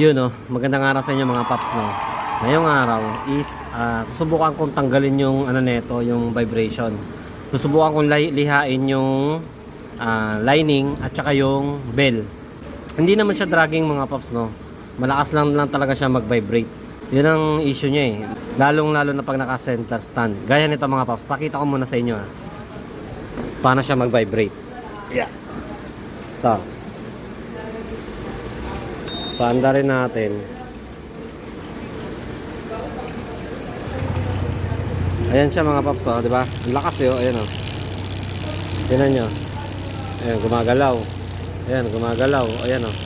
Yun no, magandang araw sa inyo mga paps no. Ngayong araw is ah, susubukan kong tanggalin yung ano neto, yung vibration. Susubukan kong li- lihain yung ah, lining at saka yung bell. Hindi naman siya dragging mga paps no. Malakas lang lang talaga siya mag-vibrate. Yun ang issue niya eh. Lalong lalo na pag naka-center stand. Gaya nito mga paps, pakita ko muna sa inyo ah. Paano siya mag-vibrate. Yeah. Ito. Paanda rin natin. Ayan siya mga paps, oh, di ba? Ang lakas yun, ayan oh. Tingnan nyo. Ayan, gumagalaw. Ayan, gumagalaw. Ayan oh.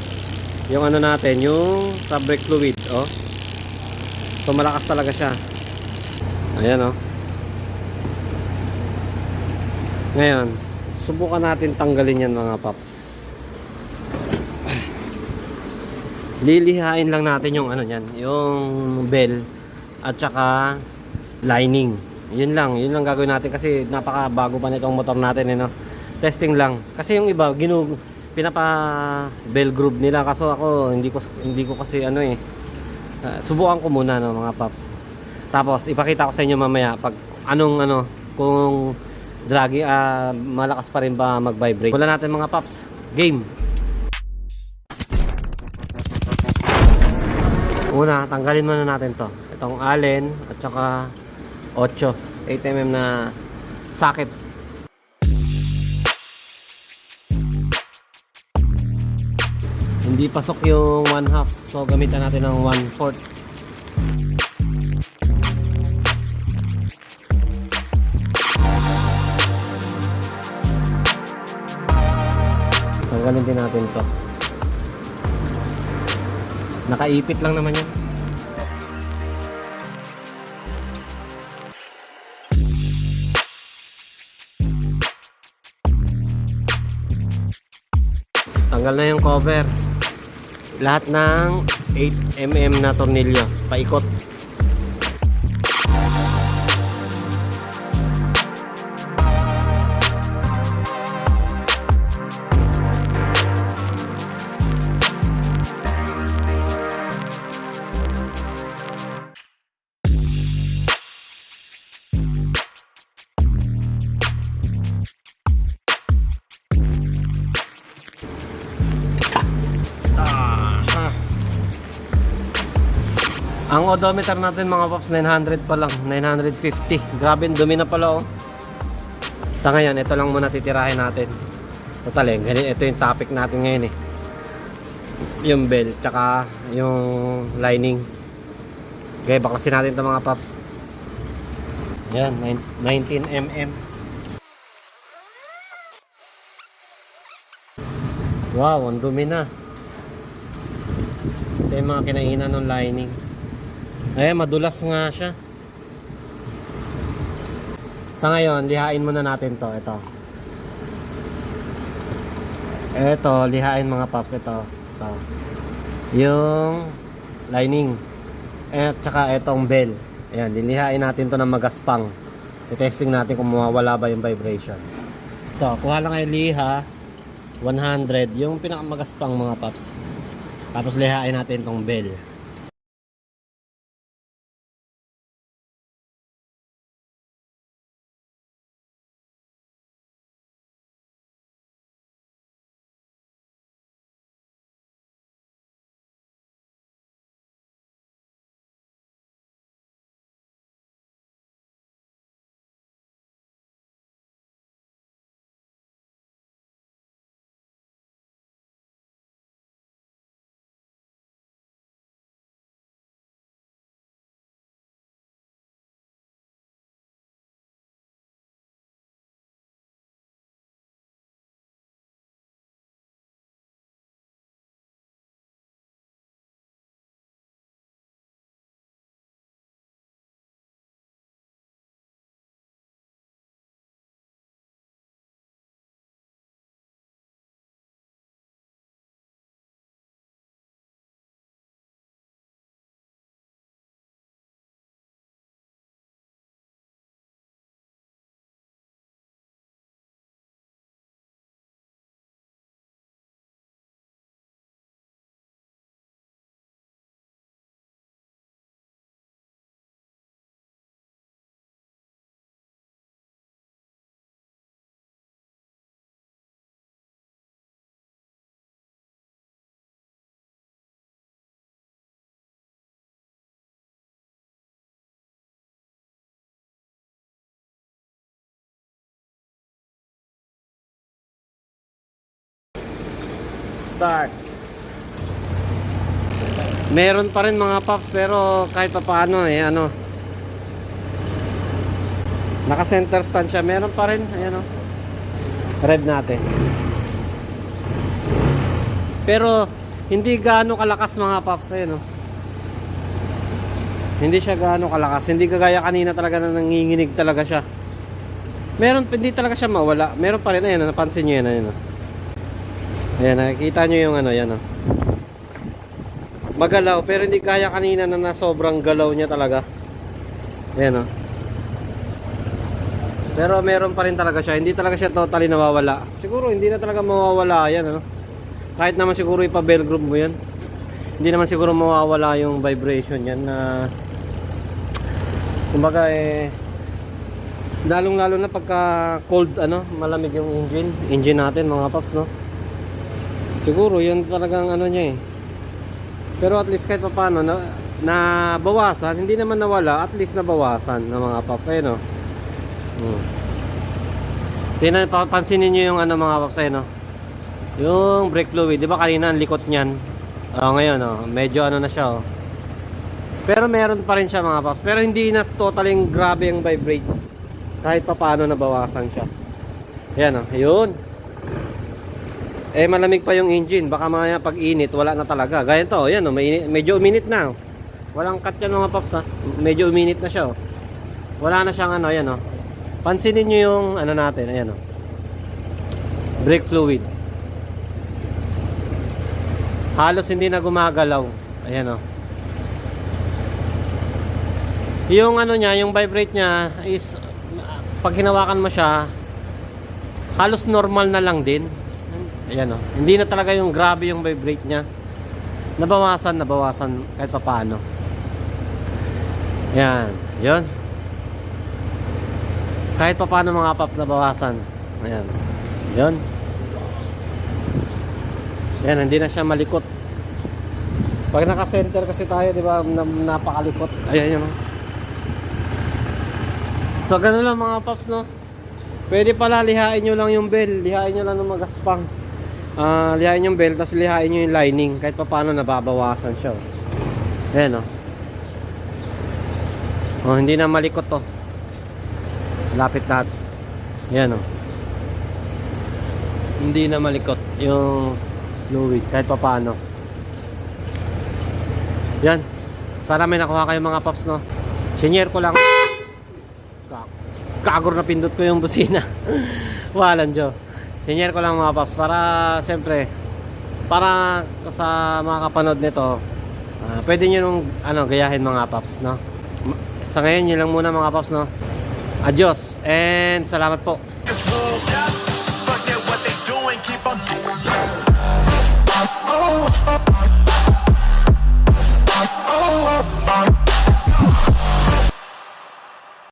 Yung ano natin, yung sub brake fluid, oh. So malakas talaga siya. Ayan oh. Ngayon, subukan natin tanggalin yan mga paps. Lilihain lang natin yung ano niyan, yung bell at saka lining. Yun lang, yun lang gagawin natin kasi napakabago pa nitong motor natin eh, no? Testing lang. Kasi yung iba ginu pinapa bell groove nila kaso ako hindi ko hindi ko kasi ano eh ah, subukan ko muna no mga paps. Tapos ipakita ko sa inyo mamaya pag anong ano kung draggy ah, malakas pa rin ba mag-vibrate. Wala natin mga paps. Game. Una, tanggalin muna natin to. Itong allen at saka 8, 8mm na socket. Hindi pasok yung 1 half. So gamitan natin ng 1 fourth. Tanggalin din natin to. Nakaipit lang naman yan. Tanggal na yung cover. Lahat ng 8mm na tornilyo. Paikot. Ang odometer natin mga paps 900 pa lang, 950. Grabe, dumi na pala oh. Sa ngayon, ito lang muna titirahin natin. Total eh, ito yung topic natin ngayon eh. Yung bell, tsaka yung lining. Okay, baklasin natin ito mga paps. Yan, nine- 19mm. Wow, ang dumi na. Ito yung mga kinainan ng lining. Eh, madulas nga siya. Sa ngayon, lihain muna natin to. Ito. Ito, lihain mga paps. Ito. Ito. Yung lining. At saka itong bell. Ayan, lilihain natin to ng magaspang. I-testing natin kung mawawala ba yung vibration. Ito, kuha lang kayo liha. 100. Yung pinakamagaspang mga paps. Tapos lihain natin tong bell. Start. Meron pa rin mga pops pero kahit pa paano eh ano. Naka center stand siya. Meron pa rin. Ayan o. Red natin. Pero hindi gaano kalakas mga pops ayun oh. Hindi siya gaano kalakas. Hindi kagaya kanina talaga na nanginginig talaga siya. Meron hindi talaga siya mawala. Meron pa rin ayun, oh, napansin niyo yan ayun. oh. Ayan, nakikita niyo yung ano, yan oh. Magalaw pero hindi kaya kanina na, na sobrang galaw niya talaga. Ayan oh. Pero meron pa rin talaga siya. Hindi talaga siya totally nawawala. Siguro hindi na talaga mawawala yan ano. Kahit naman siguro ipa-bell group mo yan. Hindi naman siguro mawawala yung vibration yan na kumbaga eh lalong lalo na pagka cold ano, malamig yung engine, engine natin mga paps no. Siguro yun talagang ano niya eh. Pero at least kahit pa paano na, na bawasan, hindi naman nawala, at least nabawasan ng mga paps ayun no. Hmm. Tingnan, pa- pansinin nyo yung ano mga paps ayun no. Yung brake fluid, di ba kanina ang likot niyan? Oh, ngayon oh, medyo ano na siya oh. Pero meron pa rin siya mga paps. Pero hindi na totally grabe yung vibrate. Kahit pa paano nabawasan siya. Yan oh, yun. Eh malamig pa yung engine. Baka maya pag init, wala na talaga. Gaya to, yan oh, may, medyo uminit na. Oh. Walang cut yan mga paps ha. Medyo uminit na siya oh. Wala na siyang ano, yan oh. Pansinin nyo yung ano natin, ayan oh. Brake fluid. Halos hindi na gumagalaw. Ayan oh. Yung ano niya, yung vibrate niya is pag hinawakan mo siya halos normal na lang din. Ayan oh. Hindi na talaga yung grabe yung vibrate niya. Nabawasan, nabawasan kahit pa paano. Ayan, 'yon. Kahit pa paano mga paps nabawasan. Ayan. 'Yon. Ayan, hindi na siya malikot. Pag naka-center kasi tayo, 'di ba, na- napakalikot. Ayan 'yun. oh. So ganun lang mga paps no. Pwede pala lihain nyo lang yung bell, lihain nyo lang ng magaspang. Ah, lihain yung bell tapos lihain nyo yung lining kahit pa paano nababawasan siya. oh. Ayan oh. Oh, hindi na malikot to. Lapit lahat. Ayan oh. Hindi na malikot yung fluid kahit pa paano. Yan. Sana may nakuha kayo mga paps no. Senior ko lang. Ka- Kagor na pindot ko yung busina. Walan jo. Senior ko lang mga paps para siyempre para sa mga kapanood nito ah, pwede nyo nung ano gayahin mga paps no. Sa ngayon yun lang muna mga paps no. Adios and salamat po. Just hold up. Forget what they doing,